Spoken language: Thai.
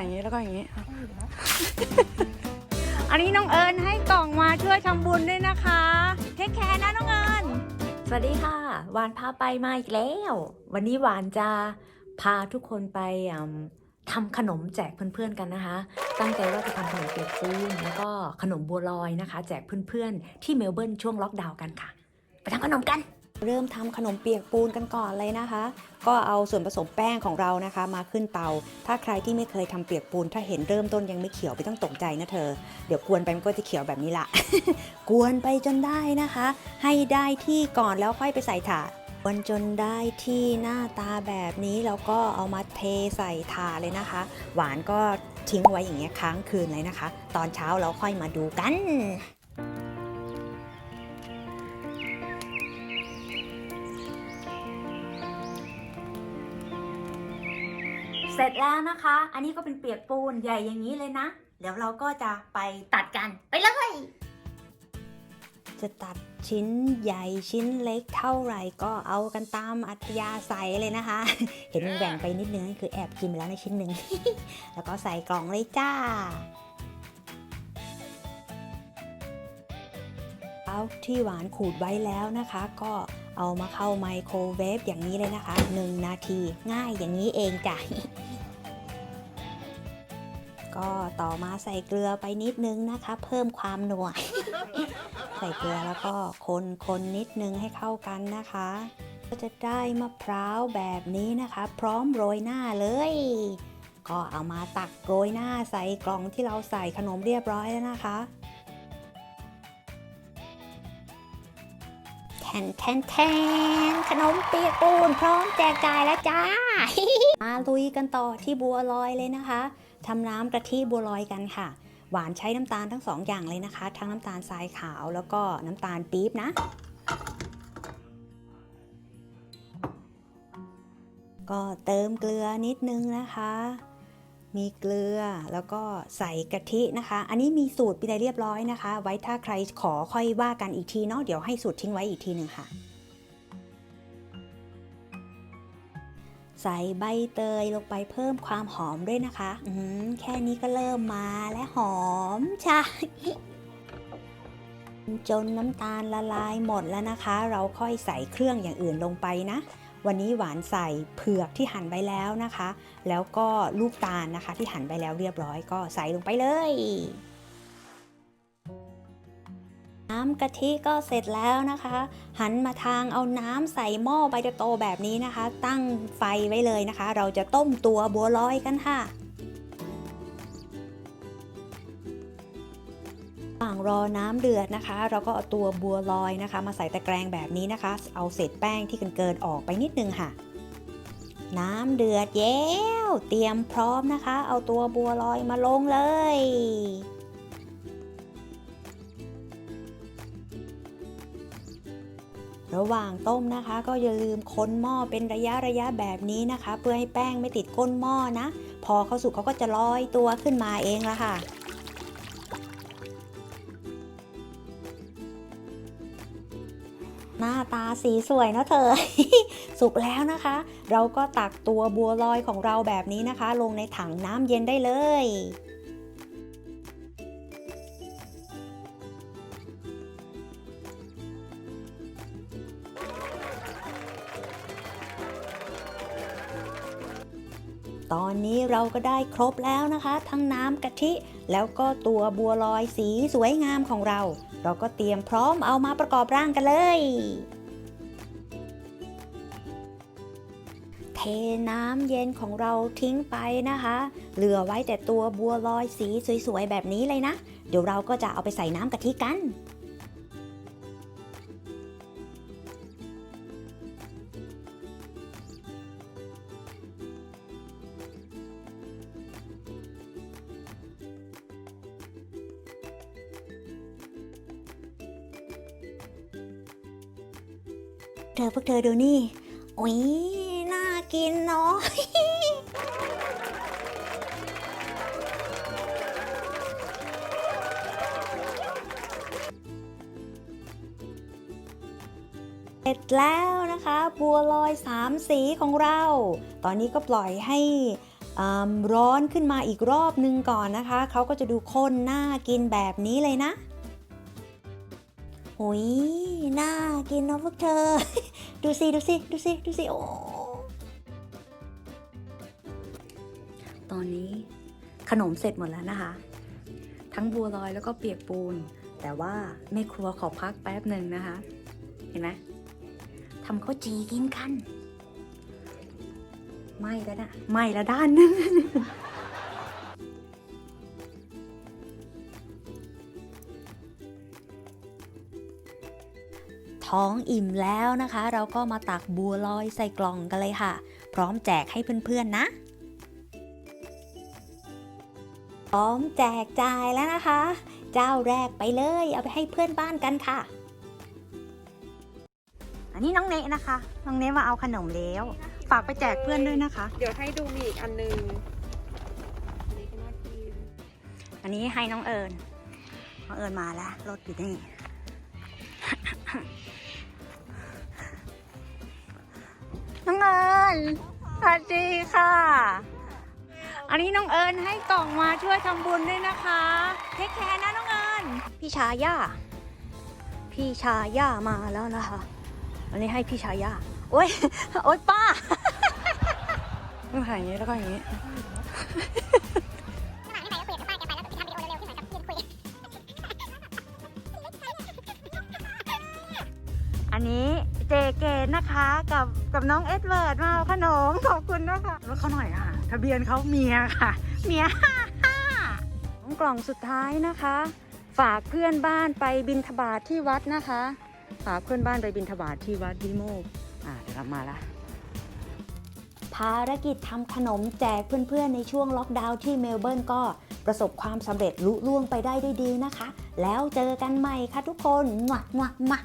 อย่างนี้แล้วก็อย่างนี้ อันนี้น้องเอิญให้กล่องมาช่วยทำบุญด้วยนะคะ เทคแคร์นะน้องเอิญสวัสดีค่ะหวานพาไปมาอีกแล้ว วันนี้หวานจะพาทุกคนไปทำขนมแจกเพื่อนๆกันนะคะ ตั้งใจว่าจะทำขนมเปียกปูนแล้วก็ขนมบัวลอยนะคะ แจกเพื่อนๆที่เมลเบิร์นช่วงล็อกดาวน์กันค่ะ ไปทำขนมกัน เริ่มทำขนมเปียกปูนกันก่อนเลยนะคะ ก็เอาส่วนผสมแป้งของเรานะคะ มาขึ้นเตา ถ้าใครที่ไม่เคยทำเปียกปูน ถ้าเห็นเริ่มต้นยังไม่เขียวไม่ต้องตกใจนะเธอ เดี๋ยวกวนไปมันก็จะเขียวแบบนี้ละ กวนไปจนได้นะคะ ให้ได้ที่ก่อนแล้วค่อยไปใส่ถาดกวนจนได้ที่หน้าตาแบบนี้แล้วก็เอามาเทใส่ถาดเลยนะคะ หวานก็ทิ้งไว้อย่างเงี้ยค้างคืนเลยนะคะ ตอนเช้าเราค่อยมาดูกัน สร็จแล้วนะคะ อันนี้ก็เป็นเปียกปูนใหญ่อย่างนี้เลยนะ เดี๋ยวเราก็จะไปตัดกันไปเลย จะตัดชิ้นใหญ่ชิ้นเล็กเท่าไหร่ก็เอากันตามอัธยาศัยเลยนะคะ เห็นมันแบ่งไปนิดนึงคือแอบกินไปแล้วในชิ้นหนึ่ง แล้วก็ใส่กล่องเลยจ้า เอาที่หวานขูดไว้แล้วนะคะ ก็เอามาเข้าไมโครเวฟอย่างนี้เลยนะคะ 1 นาทีง่ายอย่างนี้เองจ้ะ ก็ต่อมาใส่เกลือไปนิดนึงนะคะ เพิ่มความหน่วใส่เกลือแล้วก็คนคนนิดนึงให้เข้ากันนะคะ ก็จะได้มะพร้าวแบบนี้นะคะ พร้อมโรยหน้าเลย ก็เอามาตักโรยหน้าใส่กล่องที่เราใส่ขนมเรียบร้อยแล้วนะคะแทนแทนแทนขนมเปียกปูนพร้อมแจกจ่ายแล้วจ้า มาลุยกันต่อที่บัวลอยเลยนะคะ ทำน้ำกะทิบัวลอยกันค่ะ หวานใช้น้ำตาลทั้งสองอย่างเลยนะคะ ทั้งน้ำตาลทรายขาวแล้วก็น้ำตาลปี๊บนะ ก็เติมเกลือนิดนึงนะคะ มีเกลือแล้วก็ใส่กะทินะคะ อันนี้มีสูตรไปีใดเรียบร้อยนะคะ ไว้ถ้าใครขอค่อยว่ากันอีกทีเนาะเดี๋ยวให้สูตรทิ้งไว้อีกทีหนึ่งค่ะ ใส่ใบเตยลงไปเพิ่มความหอมด้วยนะคะอืแค่นี้ก็เริ่มมาและหอมใช่จนน้ำตาลละลายหมดแล้วนะคะ เราค่อยใส่เครื่องอย่างอื่นลงไปนะ วันนี้หวานใส่เผือกที่หั่นไว้แล้วนะคะ แล้วก็ลูกตาลนะคะที่หั่นไปแล้วเรียบร้อยก็ใส่ลงไปเลยำกะทิก็เสร็จแล้วนะคะ หันมาทางเอาน้ำใส่หม้อใบโตแบบนี้นะคะ ตั้งไฟไว้เลยนะคะ เราจะต้มตัวบัวลอยกันค่ะระหว่างรอน้ำเดือดนะคะ เราก็เอาตัวบัวลอยนะคะ มาใส่ตะแกรงแบบนี้นะคะ เอาเศษแป้งที่เกินๆออกไปนิดนึงค่ะ น้ำเดือดแย้ว เตรียมพร้อมนะคะ เอาตัวบัวลอยมาลงเลย ระหว่างต้มนะคะ ก็อย่าลืมคนหม้อเป็นระยะระยะแบบนี้นะคะ เพื่อให้แป้งไม่ติดก้นหม้อนะ พอเขาสุกเขาก็จะลอยตัวขึ้นมาเองละค่ะหน้าตาสีสวยเนะเธอ สุกแล้วนะคะ เราก็ตักตัวบัวลอยของเราแบบนี้นะคะ ลงในถังน้ำเย็นได้เลย ตอนนี้เราก็ได้ครบแล้วนะคะ ทั้งน้ำกะทิ แล้วก็ตัวบัวลอยสีสวยงามของเรา เราก็เตรียมพร้อมเอามาประกอบร่างกันเลย เทน้ำเย็นของเราทิ้งไปนะคะ เหลือไว้แต่ตัวบัวลอยสีสวยๆแบบนี้เลยนะ เดี๋ยวเราก็จะเอาไปใส่น้ำกะทิกัน ธอพวกเธอดูนี่ โอ้ยน่ากินเนาะเสร็จแล้วนะคะบัวลอยสามสีของเรา ตอนนี้ก็ปล่อยให้อ่าร้อนขึ้นมาอีกรอบนึงก่อนนะคะ เขาก็จะดูข้นน่ากินแบบนี้เลยนะ หุยน่ากินเนาะพวกเธอ ดูสิดูสิดูสิดูสิโอ้ตอนนี้ขนมเสร็จหมดแล้วนะคะ ทั้งบัวลอยแล้วก็เปียกปูน แต่ว่าแม่ครัวขอพักแป๊บหนึ่งนะคะ เห็นไหมทำข้าวจีกินกัน ไม่แล้วนะ ไม่ละด้านนึง ท้องอิ่มแล้วนะคะ เราก็มาตักบัวลอยใส่กล่องกันเลยค่ะ พร้อมแจกให้เพื่อนๆนะ พร้อมแจกจ่ายแล้วนะคะ เจ้าแรกไปเลย เอาไปให้เพื่อนบ้านกันค่ะ อันนี้น้องเนะนะคะ น้องเนะมาเอาขนมแล้ว ฝากไปแจกเพื่อนด้วยนะคะ เดี๋ยวให้ดูมีอีกอันนึงอันนี้ก็น่ากินอันนี้ให้น้องเอิญน้องเอิญมาแล้วรถอยู่นี่ น้องเอิญสวัสดีค่ะ อันนี้น้องเอิญให้กล่องมาช่วยทำบุญด้วยนะคะ เทคแคร์นะน้องเอิญพี่ชาย่า พี่ชาย่ามาแล้วนะคะ อันนี้ให้พี่ชาย่า โอ๊ย โอ๊ยป้าต้องถ่ายอย่างนี้แล้วก็อย่างนี้อันนี้เจเกตนะคะกับ กับน้องเอ็ดเวิร์ดมาเอาขนมขอบคุณนะคะรถเขาหน่อยค่ะ ทะเบียนเขาเมียค่ะเมียห้าห้ากล่องสุดท้ายนะคะ ฝากเพื่อนบ้านไปบินทบาทที่วัดนะคะ ฝากเพื่อนบ้านไปบินทบาทที่วัดวิโมกอ่าเดี๋ยวเรามาละภารกิจทำขนมแจกเพื่อนๆ ในช่วงล็อกดาวน์ที่เมลเบิร์นก็ประสบความสำเร็จลุล่วงไปได้ด้วยดีนะคะ แล้วเจอกันใหม่ค่ะทุกคนหมักหมักหมัก